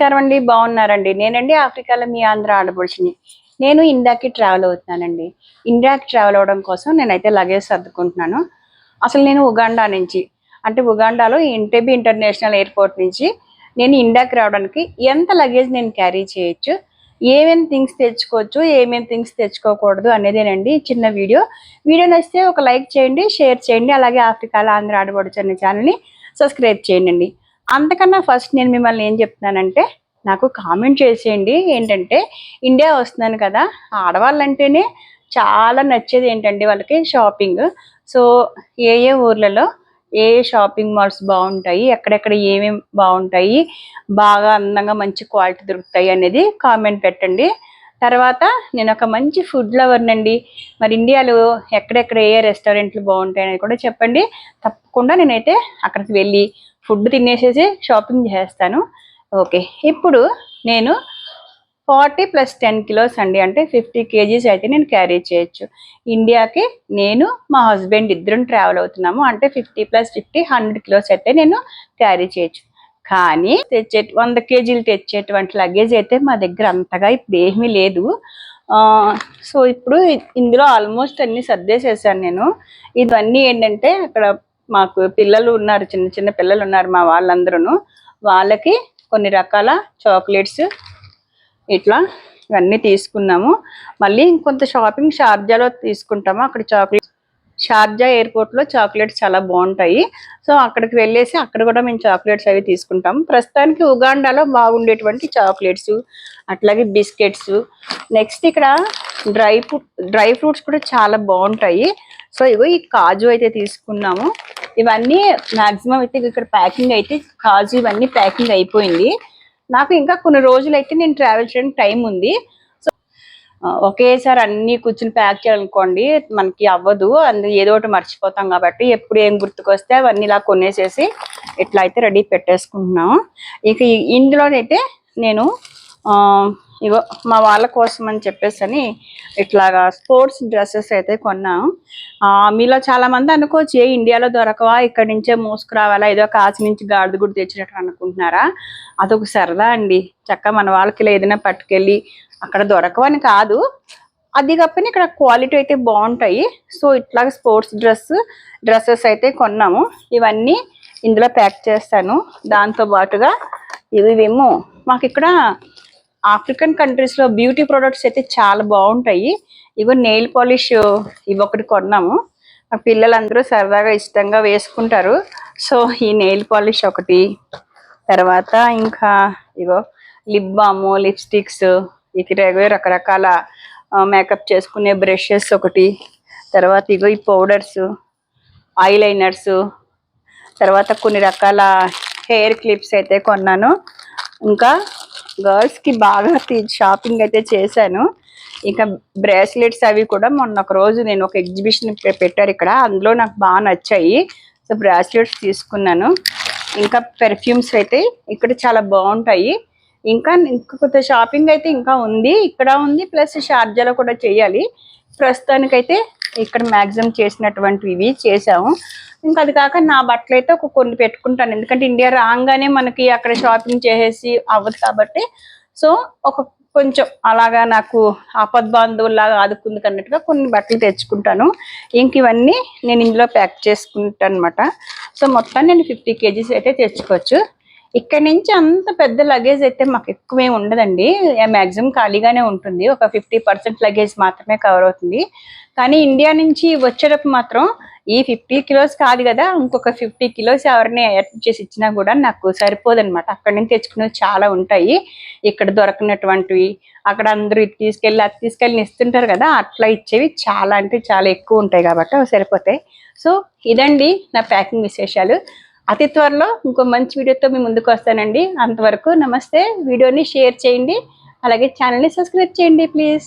నమస్కారం అండి బాగున్నారండి. నేనండి ఆఫ్రికాలో మీ ఆంధ్ర ఆడపడుచుని. నేను ఇండియాకి ట్రావెల్ అవుతున్నానండి. ఇండియాకి ట్రావెల్ అవ్వడం కోసం నేనైతే లగేజ్ సర్దుకుంటున్నాను. అసలు నేను ఉగాండా నుంచి అంటే ఉగాండాలో ఇంటెబి ఇంటర్నేషనల్ ఎయిర్పోర్ట్ నుంచి నేను ఇండియాకి రావడానికి ఎంత లగేజ్ నేను క్యారీ చేయొచ్చు ఏమేమి థింగ్స్ తెచ్చుకోవచ్చు ఏమేమి థింగ్స్ తెచ్చుకోకూడదు అనేదేనండి చిన్న వీడియో వీడియో నచ్చితే ఒక లైక్ చేయండి షేర్ చేయండి అలాగే ఆఫ్రికాలో ఆంధ్ర ఆడబడుచు అనే ఛానల్ని సబ్స్క్రైబ్ చేయండి. అంతకన్నా ఫస్ట్ నేను మిమ్మల్ని ఏం చెప్తున్నానంటే నాకు కామెంట్ చేసేయండి. ఏంటంటే ఇండియా వస్తున్నాను కదా ఆడవాళ్ళంటేనే చాలా నచ్చేది ఏంటంటే వాళ్ళకి? షాపింగ్ సో ఏ ఏ ఊర్లలో ఏ ఏ షాపింగ్ మాల్స్ బాగుంటాయి ఎక్కడెక్కడ ఏమేమి బాగుంటాయి బాగా అందంగా మంచి క్వాలిటీ దొరుకుతాయి అనేది కామెంట్ పెట్టండి. తర్వాత నేను ఒక మంచి ఫుడ్ లవర్నండి మరి ఇండియాలో ఎక్కడెక్కడ ఏ రెస్టారెంట్లు బాగుంటాయి అనేది కూడా చెప్పండి. తప్పకుండా నేనైతే అక్కడికి వెళ్ళి ఫుడ్ తినేసేసి షాపింగ్ చేస్తాను. ఓకే. ఇప్పుడు నేను ఫార్టీ ప్లస్ టెన్ కిలోస్ అండి. అంటే ఫిఫ్టీ కేజీస్ అయితే నేను క్యారీ చేయొచ్చు. ఇండియాకి నేను మా హస్బెండ్ ఇద్దరం ట్రావెల్ అవుతున్నాము. అంటే fifty plus fifty hundred kilos అయితే నేను క్యారీ చేయొచ్చు. కానీ తెచ్చే వంద కేజీలు తెచ్చేటువంటి లగేజ్ అయితే మా దగ్గర అంతగా ఇప్పుడు ఏమీ లేదు. సో ఇప్పుడు ఇందులో ఆల్మోస్ట్ అన్ని సర్దేసేసాను నేను. ఇవన్నీ ఏంటంటే అక్కడ మాకు పిల్లలు ఉన్నారు చిన్న చిన్న పిల్లలు ఉన్నారు మా వాళ్ళందరూ వాళ్ళకి కొన్ని రకాల చాక్లెట్స్ ఇట్లా ఇవన్నీ తీసుకున్నాము. మళ్ళీ ఇంకొంత షాపింగ్ షార్జాలో తీసుకుంటాము. అక్కడ చాక్లెట్ షార్జా ఎయిర్పోర్ట్లో చాక్లెట్స్ చాలా బాగుంటాయి. సో అక్కడికి వెళ్ళేసి అక్కడ కూడా మేము చాక్లెట్స్ అవి తీసుకుంటాం. ప్రస్తుతానికి ఉగాండాలో బాగుండేటువంటి చాక్లెట్స్ అట్లాగే బిస్కెట్స్. నెక్స్ట్ ఇక్కడ డ్రై ఫ్రూట్ డ్రై ఫ్రూట్స్ కూడా చాలా బాగుంటాయి. సో ఇగో ఈ కాజు అయితే తీసుకున్నాము. ఇవన్నీ మాక్సిమం అయితే ఇక్కడ ప్యాకింగ్ అయితే కాజు ఇవన్నీ ప్యాకింగ్ అయిపోయింది. నాకు ఇంకా కొన్ని రోజులు అయితే నేను ట్రావెల్ చేయడానికి టైం ఉంది. సో ఒకేసారి అన్ని కూర్చుని ప్యాక్ చేయాలనుకోండి మనకి అవ్వదు. అందు ఏదో ఒకటి మర్చిపోతాం కాబట్టి ఎప్పుడు ఏం గుర్తుకొస్తే అవన్నీ ఇలా కొనేసేసి ఇట్లా అయితే రెడీ పెట్టేసుకుంటున్నాం. ఇక ఇందులోనైతే నేను ఇగో మా వాళ్ళ కోసం అని చెప్పేసి అని ఇట్లాగా స్పోర్ట్స్ డ్రెస్సెస్ అయితే కొన్నాం. మీలో చాలా మంది అనుకోవచ్చు ఏ ఇండియాలో దొరకవా ఇక్కడి నుంచే మోసుకురావాలా ఏదో కాచి నుంచి గాడిద గుడి తెచ్చినట్టు అనుకుంటున్నారా? అదొక సరదా అండి. చక్క మన వాళ్ళకి ఏదైనా పట్టుకెళ్ళి అక్కడ దొరకవని కాదు. అది కాకపోయినా ఇక్కడ క్వాలిటీ అయితే బాగుంటాయి. సో ఇట్లాగ స్పోర్ట్స్ డ్రెస్ డ్రెస్సెస్ అయితే కొన్నాము. ఇవన్నీ ఇందులో ప్యాక్ చేస్తాను. దాంతో పాటుగా ఇవేమో మాకు ఇక్కడ ఆఫ్రికన్ కంట్రీస్లో బ్యూటీ ప్రొడక్ట్స్ అయితే చాలా బాగుంటాయి. ఇగో నెయిల్ పాలిష్ ఇవి ఒకటి కొన్నాము. మా పిల్లలందరూ సరదాగా ఇష్టంగా వేసుకుంటారు. సో ఈ నెయిల్ పాలిష్ ఒకటి. తర్వాత ఇంకా ఇగో లిప్ బాము లిప్స్టిక్స్ ఇక్కడ రకరకాల మేకప్ చేసుకునే బ్రషెస్ ఒకటి. తర్వాత ఇగో ఈ పౌడర్స్ ఐలైనర్స్ తర్వాత కొన్ని రకాల హెయిర్ క్లిప్స్ అయితే కొన్నాను. ఇంకా గర్ల్స్కి బాగా షాపింగ్ అయితే చేశాను. ఇంకా బ్రేస్లెట్స్ అవి కూడా మొన్న ఒక రోజు నేను ఒక ఎగ్జిబిషన్ పెట్టారు ఇక్కడ. అందులో నాకు బాగా నచ్చాయి. సో బ్రాస్లెట్స్ తీసుకున్నాను. ఇంకా పెర్ఫ్యూమ్స్ అయితే ఇక్కడ చాలా బాగుంటాయి. ఇంకా ఇంకొక షాపింగ్ అయితే ఇంకా ఉంది. ఇక్కడ ఉంది. ప్లస్ షార్జాలో కూడా చేయాలి. ప్రస్తుతానికైతే ఇక్కడ మ్యాక్సిమం చేసినటువంటివి చేసాము ఇంకా అది కాక నా బట్టలు అయితే ఒక కొన్ని పెట్టుకుంటాను. ఎందుకంటే ఇండియా రాగానే మనకి అక్కడ షాపింగ్ చేసేసి అవ్వదు కాబట్టి. సో ఒక కొంచెం అలాగా నాకు ఆపద్బాంధవులాగా ఆదుకుంది అన్నట్టుగా కొన్ని బట్టలు తెచ్చుకుంటాను. ఇంక ఇవన్నీ నేను ఇందులో ప్యాక్ చేసుకుంటాను అనమాట సో మొత్తం నేను ఫిఫ్టీ కేజీస్ అయితే తెచ్చుకోవచ్చు. ఇక్కడ నుంచి అంత పెద్ద లగేజ్ అయితే మాకు ఎక్కువే ఉండదండి. మ్యాక్సిమం ఖాళీగానే ఉంటుంది. ఒక ఫిఫ్టీ పర్సెంట్ లగేజ్ మాత్రమే కవర్ అవుతుంది. కానీ ఇండియా నుంచి వచ్చేటప్పుడు మాత్రం ఈ ఫిఫ్టీ కిలోస్ కాదు కదా ఇంకొక ఫిఫ్టీ కిలోస్ ఎవరిని యాడ్ చేసి ఇచ్చినా కూడా నాకు సరిపోదనమాట అక్కడి నుంచి తెచ్చుకునేవి చాలా ఉంటాయి. ఇక్కడ దొరకనటువంటివి అక్కడ అందరూ ఇది తీసుకెళ్ళి అది తీసుకెళ్ళి ఇస్తుంటారు కదా అట్లా ఇచ్చేవి చాలా అంటే చాలా ఎక్కువ ఉంటాయి కాబట్టి అవి సరిపోతాయి. సో ఇదండి నా ప్యాకింగ్ విశేషాలు. అతి త్వరలో ఇంకో మంచి వీడియోతో మీ ముందుకు వస్తానండి. అంతవరకు నమస్తే. వీడియోని షేర్ చేయండి. అలాగే ఛానల్ని సబ్స్క్రైబ్ చేయండి ప్లీజ్.